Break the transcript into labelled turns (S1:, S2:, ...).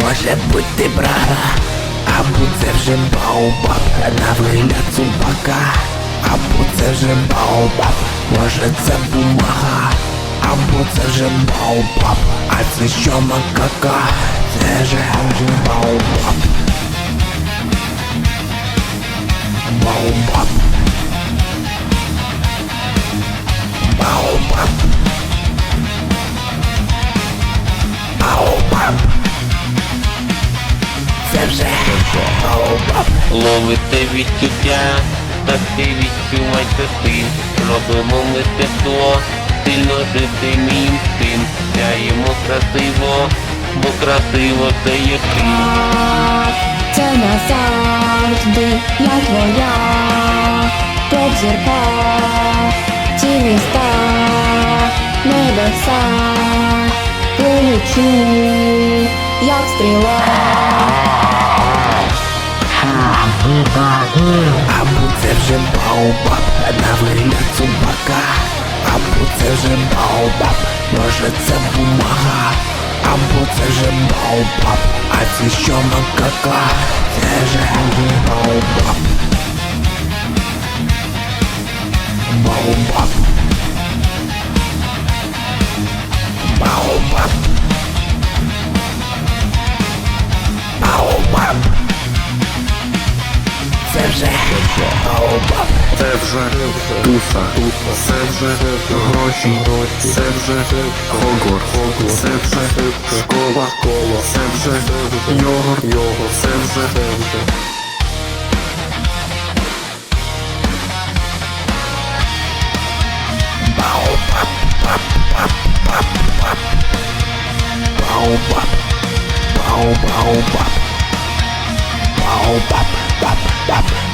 S1: може бути брага, або це вже баобаб, на вигляд зубака, або це вже баобаб, може це бумага, або це вже баобаб, а це що макака, це же. Баобаб.
S2: Ловите відчуття, так ти. Відчувайте стиль Робимо мистецтво, сильно жити мій інстинкт Сяємо красиво, бо красиво це є ти.
S3: Це назавжди я твоя, кров зірка, ці міста, небеса, полечу, як стріла.
S1: Або це вже баобаб, на вигляд собака, або це вже баобаб, може це бумага, або це вже баобаб, а це що макака,
S4: Це вже туса, це вже гроші, це вже Хогвартс, це вже школа, це вже йогурт, це вже
S1: Baobab. Baobab. Baobab.